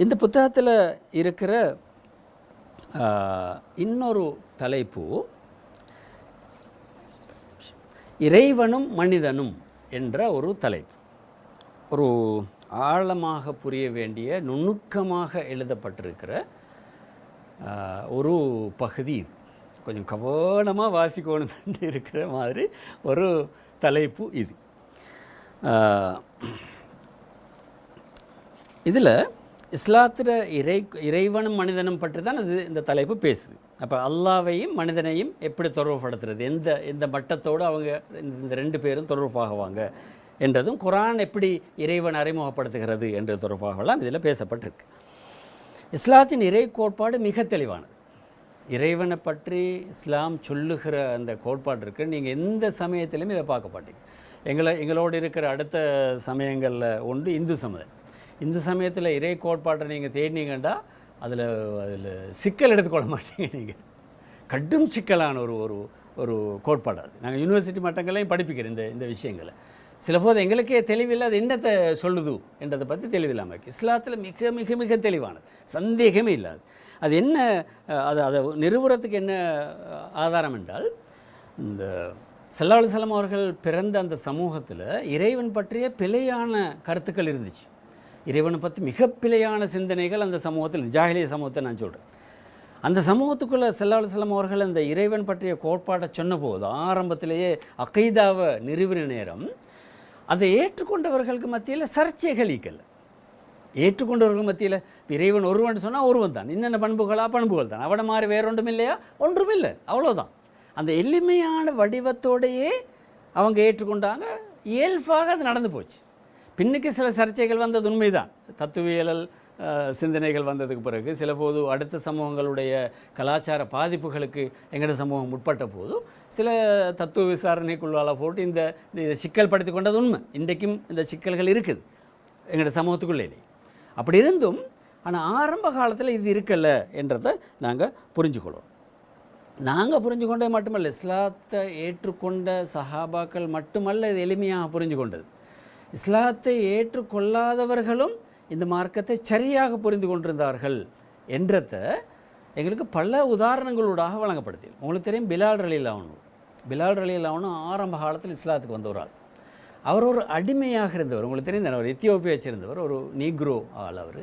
இந்த புத்தகத்தில் இருக்கிற இன்னொரு தலைப்பு இறைவனும் மனிதனும் என்ற ஒரு தலைப்பு. ஒரு ஆழமாக புரிய வேண்டிய நுணுக்கமாக எழுதப்பட்டிருக்கிற ஒரு பகுதி கொஞ்சம் கவனமாக வாசிக்கணும் இருக்கிற மாதிரி ஒரு தலைப்பு இது. இதில் இஸ்லாத்தில் இறை இறைவனும் மனிதனும் பற்றி தான் இது இந்த தலைப்பு பேசுது. அப்போ அல்லாவையும் மனிதனையும் எப்படி தொடர்புபடுத்துறது? எந்த எந்த மட்டத்தோடு அவங்க இந்த இந்த ரெண்டு பேரும் தொடர்பாகுவாங்க? என்றதும் குரான் எப்படி இறைவன் அறிமுகப்படுத்துகிறது என்ற தொடர்பாகலாம் இதில் பேசப்பட்டிருக்கு. இஸ்லாத்தின் இறை கோட்பாடு மிக தெளிவானது. இறைவனை பற்றி இஸ்லாம் சொல்லுகிற அந்த கோட்பாடு இருக்கு. நீங்கள் எந்த சமயத்திலையும் இதை பார்க்க மாட்டீங்க. எங்களை எங்களோடு இருக்கிற அடுத்த சமயங்களில் ஒன்று இந்து சமுதாயம் இந்த சமயத்தில் இறை கோட்பாட்டை நீங்கள் தேடினீங்கன்னா அதில் அதில் சிக்கல் எடுத்துக்கொள்ள மாட்டீங்க நீங்கள் கடும் சிக்கலான ஒரு ஒரு ஒரு கோட்பாடு அது. நாங்கள் யூனிவர்சிட்டி மட்டங்களையும் படிப்பிக்கிறோம் இந்த இந்த விஷயங்களை. சில போது எங்களுக்கே தெளிவில்லை அது என்னத்தை சொல்லுது என்றதை பற்றி தெளிவில்லாமல் இருக்குது இஸ்லாத்தில் மிக மிக மிக தெளிவானது. சந்தேகமே இல்லாது. அது என்ன அது அதை நிறுவனத்துக்கு என்ன ஆதாரம் என்றால் இந்த சல்லா செல்லம் அவர்கள் பிறந்த அந்த சமூகத்தில் இறைவன் பற்றிய பிழையான கருத்துக்கள் இருந்துச்சு. இறைவனை பற்றி மிக பிழையான சிந்தனைகள் அந்த சமூகத்தில் ஜாகிலிய சமூகத்தை நான் சொல்கிறேன் அந்த சமூகத்துக்குள்ளே சல்லா செல்லம் அவர்கள் அந்த இறைவன் பற்றிய கோட்பாட்டை சொன்னபோது ஆரம்பத்திலேயே அகைதாவை நிறுவின நேரம் அதை ஏற்றுக்கொண்டவர்களுக்கு மத்தியில் சர்ச்சைகள் ஈக்கல ஏற்றுக்கொண்டவர்கள் மத்தியில் இறைவன் ஒருவன் சொன்னால் ஒருவன் தான். என்னென்ன பண்புகளா? பண்புகள் தான். அவனை மாதிரி வேற ஒன்றும் இல்லையா? ஒன்றும் இல்லை. அவ்வளோதான் அந்த எளிமையான வடிவத்தோடையே அவங்க ஏற்றுக்கொண்டாங்க. இயல்பாக அது நடந்து போச்சு. பின்னுக்கு சில சர்ச்சைகள் வந்தது உண்மைதான். தத்துவியலல் சிந்தனைகள் வந்ததுக்கு பிறகு சில போது அடுத்த சமூகங்களுடைய கலாச்சார பாதிப்புகளுக்கு எங்களோட சமூகம் உட்பட்ட போது சில தத்துவ விசாரணைக்குள்ளால போட்டு இந்த இந்த சிக்கல் படுத்தி கொண்டது உண்மை. இன்றைக்கும் இந்த சிக்கல்கள் இருக்குது எங்களோட சமூகத்துக்குள்ளே அப்படி இருந்தும் ஆனால் ஆரம்ப காலத்தில் இது இருக்கல என்றதை நாங்கள் புரிஞ்சுக்கொள்வோம். நாங்கள் புரிஞ்சு கொண்டது மட்டுமல்ல இஸ்லாத்தை ஏற்றுக்கொண்ட சஹாபாக்கள் மட்டுமல்ல இது எளிமையாக புரிஞ்சு கொண்டது இஸ்லாத்தை ஏற்றுக்கொள்ளாதவர்களும் இந்த மார்க்கத்தை சரியாக புரிந்து கொண்டிருந்தார்கள் என்றத எங்களுக்கு பல உதாரணங்களூடாக வழங்கப்படுத்தி உங்களுக்கு தெரியும் பிலால் ரலீல் ஆகணும் பிலால் ரலீல் ஆகணும் ஆரம்ப காலத்தில் இஸ்லாத்துக்கு வந்த ஒரு ஆள். அவர் ஒரு அடிமையாக இருந்தவர். உங்களுக்கு தெரியும் அவர் எத்தியோப்பியா சேர்ந்தவர் ஒரு நீக்ரோ ஆள் அவர்.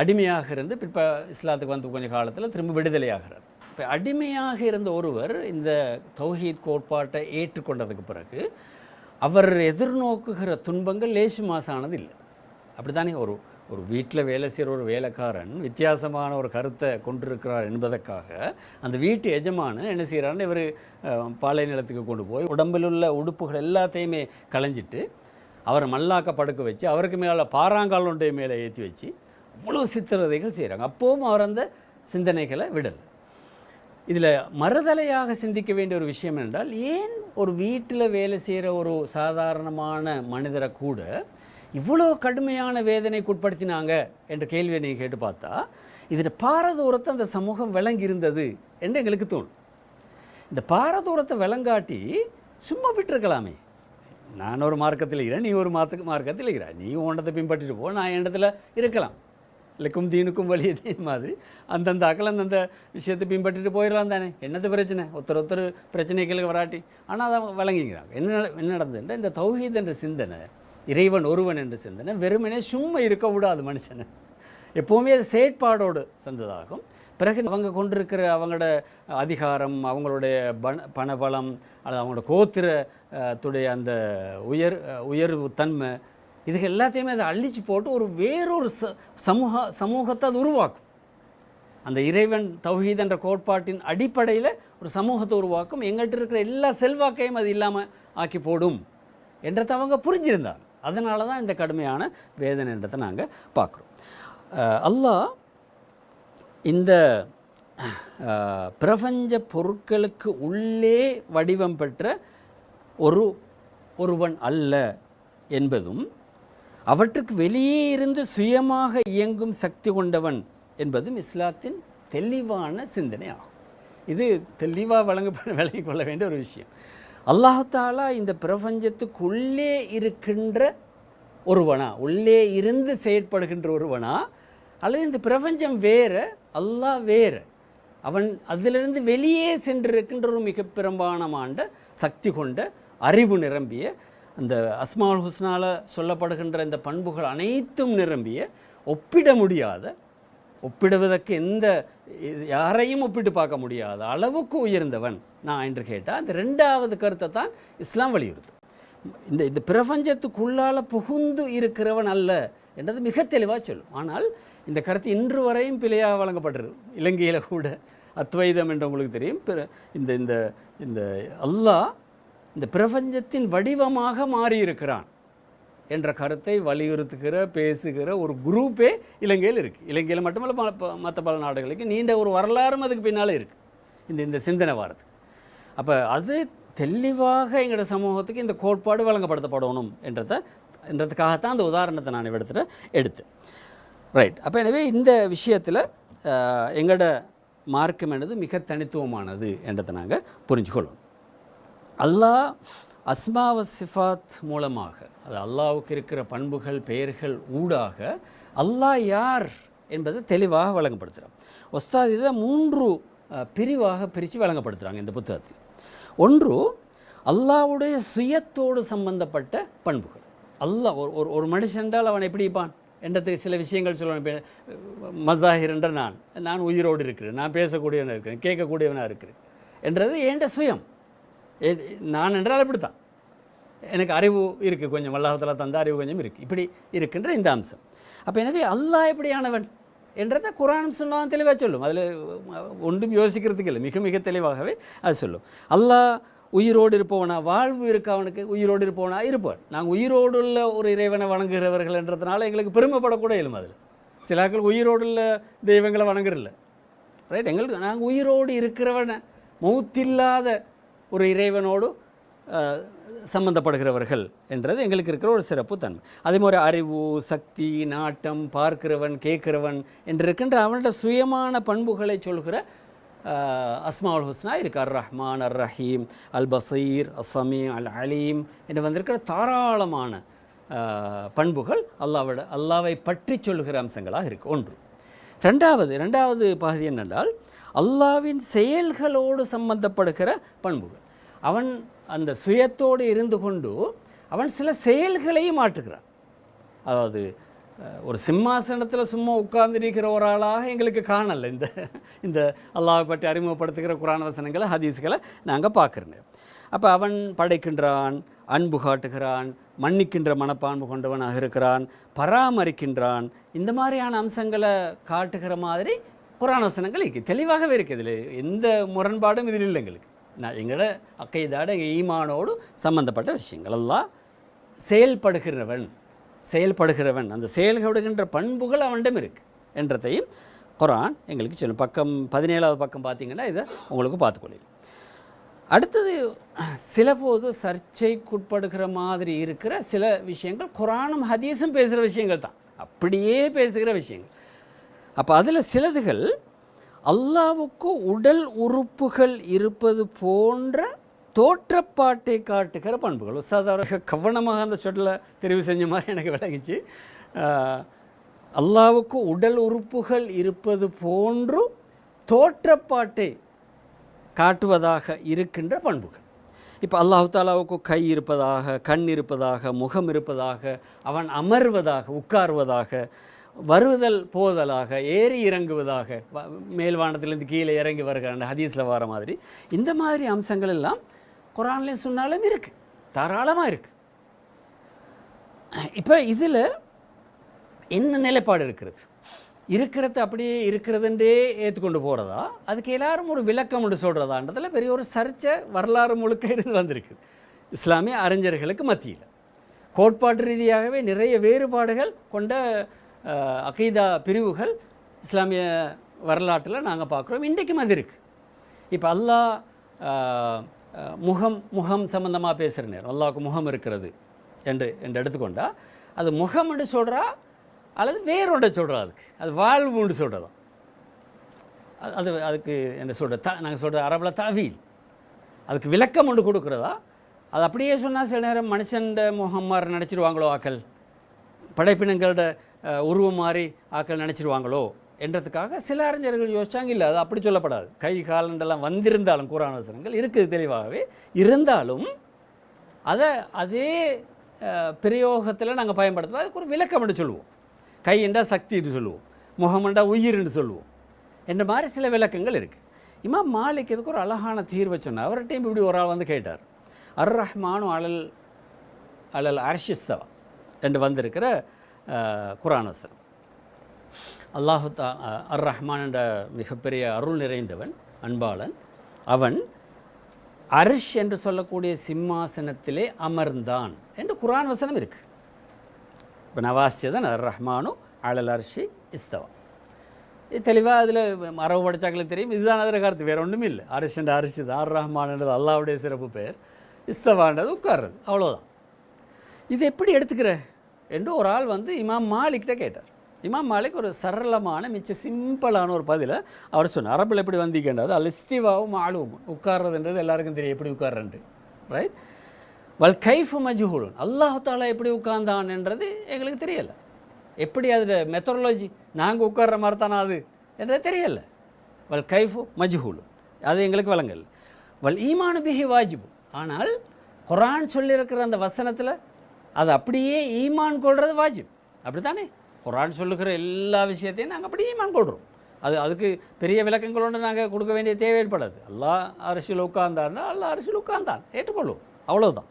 அடிமையாக இருந்து பிற்ப இஸ்லாத்துக்கு வந்து கொஞ்சம் காலத்தில் திரும்ப விடுதலையாகிறார். இப்போ அடிமையாக இருந்த ஒருவர் இந்த தௌஹீத் கோட்பாட்டை ஏற்றுக்கொண்டதுக்கு பிறகு அவர் எதிர்நோக்குகிற துன்பங்கள் லேசு மாசானது இல்லை. அப்படித்தானே ஒரு ஒரு வீட்டில் வேலை செய்கிற ஒரு வேலைக்காரன் வித்தியாசமான ஒரு கருத்தை கொண்டிருக்கிறார் என்பதற்காக அந்த வீட்டு எஜமானு என்ன செய்கிறான்னு இவர் பாலை நிலத்துக்கு கொண்டு போய் உடம்பில் உள்ள உடுப்புகள் எல்லாத்தையுமே களைஞ்சிட்டு அவரை மல்லாக்க படுக்க வச்சு அவருக்கு மேலே பாறாங்கால் ஒன்றை மேலே ஏற்றி வச்சு அவ்வளோ சித்திரதைகள் செய்கிறாங்க. அப்போவும் அவர் அந்த சிந்தனைகளை விடலை. இதில் மறுதலையாக சிந்திக்க வேண்டிய ஒரு விஷயம் என்றால் ஏன் ஒரு வீட்டில் வேலை செய்கிற ஒரு சாதாரணமான மனிதரை கூட இவ்வளோ கடுமையான வேதனைக்கு உட்படுத்தினாங்க என்ற கேள்வியை நீங்கள் கேட்டு பார்த்தா இதில் பாரதூரத்தை அந்த சமூகம் விளங்கி இருந்தது என்று எங்களுக்கு தோணும். இந்த பாரதூரத்தை விளங்காட்டி சும்மா விட்டுருக்கலாமே. நான் ஒரு மார்க்கத்தில் இருக்கிறேன் நீ ஒரு மார்க்கு மார்க்கத்தில் இருக்கிற நீ உன்னத்தை பின்பற்றிட்டு போ நான் இடத்துல இருக்கலாம். இல்லைக்கும் தீனுக்கும் வழியே தீன் மாதிரி. அந்தந்த அக்கல் அந்தந்த விஷயத்தை பின்பற்றிட்டு போயிடலாம் தானே. என்னது பிரச்சனை? ஒருத்தர் ஒருத்தர் பிரச்சனைகளுக்கு வராட்டி. ஆனால் அதை விளங்கிக்கிறாங்க. என்ன நட- என்ன நடந்ததுன்ற இந்த தௌஹீத் என்ற சிந்தனை இறைவன் ஒருவன் என்ற சிந்தனை வெறுமனே சும்மா இருக்க விடாது மனுஷனை. எப்போவுமே அது செயற்பாடோடு சந்ததாகும் பிறகு அவங்க கொண்டிருக்கிற அவங்களோட அதிகாரம் அவங்களுடைய பண பணபலம் அல்லது அவங்களோட கோத்திர துடைய அந்த உயர் உயர்வு தன்மை இதுக்கு எல்லாத்தையுமே அதை அழிச்சு போட்டு ஒரு வேறொரு ச சமூக சமூகத்தை அது உருவாக்கும். அந்த இறைவன் தௌஹீத் என்ற கோட்பாட்டின் அடிப்படையில் ஒரு சமூகத்தை உருவாக்கும். எங்கள்கிட்ட இருக்கிற எல்லா செல்வாக்கையும் அது இல்லாமல் ஆக்கி போடும் என்றதை அவங்க புரிஞ்சிருந்தாங்க. அதனால தான் இந்த கடுமையான வேதனைன்றதை நாங்கள் பார்க்குறோம். அல்லாஹ் இந்த பிரபஞ்ச பொருட்களுக்கு உள்ளே வடிவம் பெற்ற ஒரு ஒருவன் அல்ல என்பதும் அவற்றுக்கு வெளியே இருந்து சுயமாக இயங்கும் சக்தி கொண்டவன் என்பதும் இஸ்லாத்தின் தெளிவான சிந்தனை ஆகும். இது தெளிவாக வழங்கப்பட விளங்கிக் கொள்ள வேண்டிய ஒரு விஷயம். அல்லாஹ் தாலா இந்த பிரபஞ்சத்துக்குள்ளே இருக்கின்ற ஒருவனா உள்ளே இருந்து செயற்படுகின்ற ஒருவனா அல்லது இந்த பிரபஞ்சம் வேறு அல்லாஹ் வேறு அவன் அதிலிருந்து வெளியே சென்றிருக்கின்ற ஒரு மிக பிரமாணமான சக்தி கொண்ட அறிவு நிரம்பிய அந்த அஸ்மால் ஹுஸ்னால சொல்லப்படுகின்ற இந்த பண்புகள் அனைத்தும் நிரம்பிய ஒப்பிட முடியாத ஒப்பிடுவதற்கு எந்த இது யாரையும் ஒப்பிட்டு பார்க்க முடியாத அளவுக்கு உயர்ந்தவன் நான் என்று கேட்டால் அந்த ரெண்டாவது கருத்தை தான் இஸ்லாம் வலியுறுத்தும். இந்த இந்த பிரபஞ்சத்துக்குள்ளால் புகுந்து இருக்கிறவன் அல்ல என்றது மிக தெளிவாக சொல்லும். ஆனால் இந்த கருத்து இன்று வரையும் பிழையாக வழங்கப்பட்டிருக்கு இலங்கையில் கூட அத்வைதம் என்று உங்களுக்கு தெரியும். பிற- இந்த இந்த இந்த அல்லாஹ் இந்த பிரபஞ்சத்தின் வடிவமாக மாறியிருக்கிறான் என்ற கருத்தை வலியுறுத்துகிற பேசுகிற ஒரு குரூப்பே இலங்கையில் இருக்குது இலங்கையில் மட்டுமல்ல பல- மற்ற பல நாடுகளுக்கு நீண்ட ஒரு வரலாறும் அதுக்கு பின்னால் இருக்குது இந்த இந்த சிந்தனை வாரது அப்போ அது தெளிவாக எங்களோட சமூகத்துக்கு இந்த கோட்பாடு வழங்கப்படுத்தப்படணும் என்றதை என்றதுக்காகத்தான் அந்த உதாரணத்தை நான் இடத்துல எடுத்தேன். ரைட் அப்போ எனவே இந்த விஷயத்தில் எங்களோட மார்க்கம் என்பது மிக தனித்துவமானது என்றதை நாங்கள் புரிஞ்சுக்கொள்ளணும் அல்லாஹ் அஸ்மாவ சிஃபாத் மூலமாக அது அல்லாவுக்கு இருக்கிற பண்புகள் பெயர்கள் ஊடாக அல்லாஹ் யார் என்பதை தெளிவாக வழங்கப்படுத்துகிறான் ஒஸ்தாத் இதை மூன்று பிரிவாக பிரித்து வழங்கப்படுத்துகிறாங்க இந்த புத்தகத்தில். ஒன்று அல்லாஹ்வுடைய சுயத்தோடு சம்பந்தப்பட்ட பண்புகள். அல்லாஹ் ஒரு ஒரு ஒரு மனுஷன்றால் அவன் எப்படி இருப்பான்? என்றதுக்கு சில விஷயங்கள் சொல்லணும். மசாஹிர் என்ற நான் நான் உயிரோடு இருக்கிறேன் நான் பேசக்கூடியவனாக இருக்கிறேன் கேட்கக்கூடியவனாக இருக்கிறேன் என்றது ஏண்ட சுயம்? நான் என்றால் இப்படித்தான் எனக்கு அறிவு இருக்குது கொஞ்சம் வல்லாகத்தில் தந்த அறிவு கொஞ்சம் இருக்குது இப்படி இருக்கின்ற இந்த அம்சம். அப்போ எனவே அல்லாஹ் எப்படியானவன் என்றதை குரான் சொன்னால் தெளிவாக சொல்லும். அதில் ஒன்றும் யோசிக்கிறதுக்கு இல்லை. மிக மிக தெளிவாகவே அது சொல்லும். அல்லாஹ் உயிரோடு இருப்பவனா வாழ்வு இருக்க அவனுக்கு உயிரோடு இருப்பவனா இருப்பான். நாங்கள் உயிரோடு உள்ள ஒரு இறைவனை வணங்குகிறவர்கள் என்றதுனால எங்களுக்கு பெருமைப்படக்கூட இயலும் அதில். சிலாக்கள் உயிரோடு உள்ள தெய்வங்களை வணங்குறதில்ல. ரைட் எங்களுக்கு நாங்கள் உயிரோடு இருக்கிறவனை மௌத்தில்லாத ஒரு இறைவனோடு சம்பந்தப்படுகிறவர்கள் என்றது எங்களுக்கு இருக்கிற ஒரு சிறப்பு தன்மை. அதே மாதிரி அறிவு சக்தி நாட்டம் பார்க்கிறவன் கேட்கிறவன் என்று இருக்கின்ற அவனோட சுயமான பண்புகளை சொல்கிற அஸ்மாவுல் ஹுஸ்னா இருக்கார். ரஹ்மான் அர் ரஹீம் அல் பசீர் அஸ்ஸமீ அல் அலீம் என்று வந்திருக்கிற தாராளமான பண்புகள் அல்லாவோட அல்லாவை பற்றி சொல்கிற அம்சங்களாக இருக்கு. ஒன்று. ரெண்டாவது ரெண்டாவது பகுதி என்னென்றால் அல்லாவின் செயல்களோடு சம்பந்தப்படுகிற பண்புகள். அவன் அந்த சுயத்தோடு இருந்து கொண்டு அவன் சில செயல்களையும் மாற்றுகிறான். அதாவது ஒரு சிம்மாசனத்தில் சும்மா உட்கார்ந்திருக்கிற ஒரு ஆளாக எங்களுக்கு காணலை. இந்த இந்த அல்லாவை பற்றி அறிமுகப்படுத்துகிற குரான் வசனங்களை ஹதீஸ்களை நாங்கள் பார்க்குறோம் அப்போ அவன் படைக்கின்றான் அன்பு காட்டுகிறான் மன்னிக்கின்ற மனப்பான்பு கொண்டவனாக இருக்கிறான் பராமரிக்கின்றான். இந்த மாதிரியான அம்சங்களை காட்டுகிற மாதிரி குரான் வசனங்கள் இருக்குது தெளிவாகவே இருக்குது. இதில் எந்த முரண்பாடும் இதில் இல்லை எங்களுக்கு. நான் எங்களோட அக்கைதாட எங்கள் ஈமானோடு சம்பந்தப்பட்ட விஷயங்கள். எல்லாம் செயல்படுகிறவன் செயல்படுகிறவன் அந்த செயல்படுகின்ற பண்புகள் அவனிடம் இருக்குது என்றதையும் குரான் எங்களுக்கு சொல்லும். பக்கம் பதினேழாவது பக்கம் பார்த்தீங்கன்னா இதை உங்களுக்கு பார்த்துக்கொள்ளலாம் அடுத்தது சில போது சர்ச்சைக்குட்படுகிற மாதிரி இருக்கிற சில விஷயங்கள் குரானும் ஹதீஸும் பேசுகிற விஷயங்கள் தான். அப்படியே பேசுகிற விஷயங்கள். அப்போ அதில் சிலதுகள் அல்லாவுக்கு உடல் உறுப்புகள் இருப்பது போன்ற தோற்றப்பாட்டை காட்டுகிற பண்புகள். உஸ்தாத் கவனமாக அந்த சொல்ல தெரிவு செஞ்ச மாதிரி எனக்கு விளங்கிச்சு. அல்லாவுக்கு உடல் உறுப்புகள் இருப்பது போன்று தோற்றப்பாட்டை காட்டுவதாக இருக்கின்ற பண்புகள். இப்போ அல்லாஹு தாலாவுக்கு கை இருப்பதாக கண் இருப்பதாக முகம் இருப்பதாக அவன் அமர்வதாக உட்கார்வதாக வருதல் போதலாக ஏறி இறங்குவதாக மேல்வானத்திலேருந்து கீழே இறங்கி வருகிற ஹதீஸில் வர மாதிரி இந்த மாதிரி அம்சங்கள் எல்லாம் குரான்லேயும் சொன்னாலும் இருக்குது தாராளமாக இருக்குது இப்போ இதில் என்ன நிலைப்பாடு இருக்கிறது? இருக்கிறது அப்படியே இருக்கிறதுன்றே ஏற்றுக்கொண்டு போகிறதா அதுக்கு எல்லாரும் ஒரு விளக்கம் என்று சொல்கிறதான்றதில் பெரிய ஒரு சர்ச்சை வரலாறு முழுக்க இருந்து வந்திருக்கு. இஸ்லாமிய அறிஞர்களுக்கு மத்தியில். கோட்பாட்டு ரீதியாகவே நிறைய வேறுபாடுகள் கொண்ட அகீதா பிரிவுகள் இஸ்லாமிய வரலாற்றில் நாங்கள் பார்க்குறோம். இன்றைக்கும் அது இருக்குது இப்போ அல்லாஹ் முகம் முகம் சம்மந்தமாக பேசுகிற நேரம். அல்லாவுக்கு முகம் இருக்கிறது என்று என்று எடுத்துக்கொண்டால் அது முகம்னு சொல்கிறா அல்லது வேறொன்றை சொல்கிறா அதுக்கு. அது வாழ்வுன்னு சொல்கிறதா அது அதுக்கு என்ன சொல்கிற த நாங்கள் சொல்கிற அரபில் தாவீல். அதுக்கு விளக்கம் ஒன்று கொடுக்குறதா? அது அப்படியே சொன்னால் சில நேரம் மனுஷன் முகம் மாதிரி நினச்சிடுவாங்களோ ஆக்கள்? படைப்பினங்களோட உருவம் மாறி ஆக்கள் நினச்சிருவாங்களோ என்றதுக்காக சில அறிஞர்கள் யோசிச்சாங்க இல்லை அது அப்படி சொல்லப்படாது. கை காலண்டெல்லாம் வந்திருந்தாலும் குரான் வசனங்கள் இருக்குது தெளிவாகவே. இருந்தாலும் அதை அதே பிரயோகத்தில் நாங்கள் பயன்படுத்துவோம். அதுக்கு ஒரு விளக்கம் என்று சொல்லுவோம். கை என்றால் சக்தி என்று சொல்லுவோம். முகம் என்றால் உயிர் என்று சொல்லுவோம். என்ற மாதிரி சில விளக்கங்கள் இருக்குது இமாம் மாலிக் இதுக்கு ஒரு அழகான தீர்வை சொன்னார். அவர்கிட்டையும் இப்படி ஒரு ஆள் வந்து கேட்டார். அர் ரஹ்மானும் அலல் அலல் அர்ஷிஸ்தவா என்று வந்திருக்கிற குரான் வசனம். அல்லாஹு தா அர் ரஹ்மான் என்ற மிகப்பெரிய அருள் நிறைந்தவன் அன்பாளன் அவன் அரிஷ் என்று சொல்லக்கூடிய சிம்மாசனத்திலே அமர்ந்தான் என்று குர்ஆன் வசனம் இருக்கு. இப்போ நவாசியதன் அர் ரஹ்மானு அலல் அர்ஷி இஸ்தவா. இது தெளிவாக அதில் மரபு படித்தாக்களே தெரியும். இதுதான் அதில் கருத்து வேறு ஒன்றும் இல்லை. அரிஷன்ற அரிசி தான் அர் ரஹ்மான்ன்றது அல்லாவுடைய சிறப்பு பெயர். இஸ்தவான்றது உட்கார்றது அவ்வளோதான் இது எப்படி எடுத்துக்கிற? என்று ஒரு ஆள் வந்து இமாம் மாலிக்கிட்ட கேட்டார். இமாம் மாலிக் ஒரு சரளமான மிச்ச சிம்பிளான ஒரு பதிலை அவர் சொன்னார். அரபில் எப்படி வந்திக்கின்றது அல்ல இஸ்திவாவும் ஆளுவும் உட்கார்றதுன்றது எல்லாருக்கும் தெரியும். எப்படி உட்கார்றன்ட்டு ரைட் வல் கைஃபு மஜ்ஹூலன். அல்லாஹ் தாலா எப்படி உட்கார்ந்தான்ன்றது எங்களுக்கு தெரியலை. எப்படி அதில் மெத்தடாலஜி நாங்கள் உட்கார்ற மாதிரி தானே அது என்றது தெரியலை. வல் கைஃபு மஜ்ஹூலுன். அது எங்களுக்கு வழங்கல் வல் ஈமானு பிஹி வாஜிபு. ஆனால் குரான் சொல்லியிருக்கிற அந்த வசனத்தில் அது அப்படியே ஈமான் கொள்வது வாஜிப். அப்படி தானே குரான் சொல்லுகிற எல்லா விஷயத்தையும் நாங்கள் அப்படியே ஈமான் கொள்கிறோம் அது அதுக்கு பெரிய விளக்கங்கள் ஒன்று நாங்கள் கொடுக்க வேண்டிய தேவை ஏற்படாது. எல்லா அரசியல் உட்கார்ந்தார்னா எல்லா அரசியல் உட்கார்ந்தான். ஏற்றுக்கொள்ளும். அவ்வளோதான்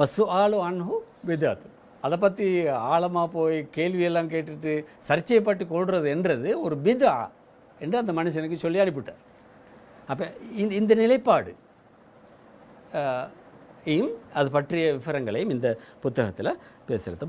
வசு ஆளு அன்ஹு பிதாத்து அதை பற்றி ஆழமாக போய் கேள்வியெல்லாம் கேட்டுட்டு சர்ச்சைப்பட்டு கொள்வது என்றது ஒரு பிதா என்று அந்த மனுஷனுக்கு சொல்லி அனுப்பிவிட்டார். அப்போ இந்த இந்த நிலைப்பாடு அது பற்றிய விவரங்களையும் இந்த புத்தகத்தில் பேசுகிறத பார்க்கலாம்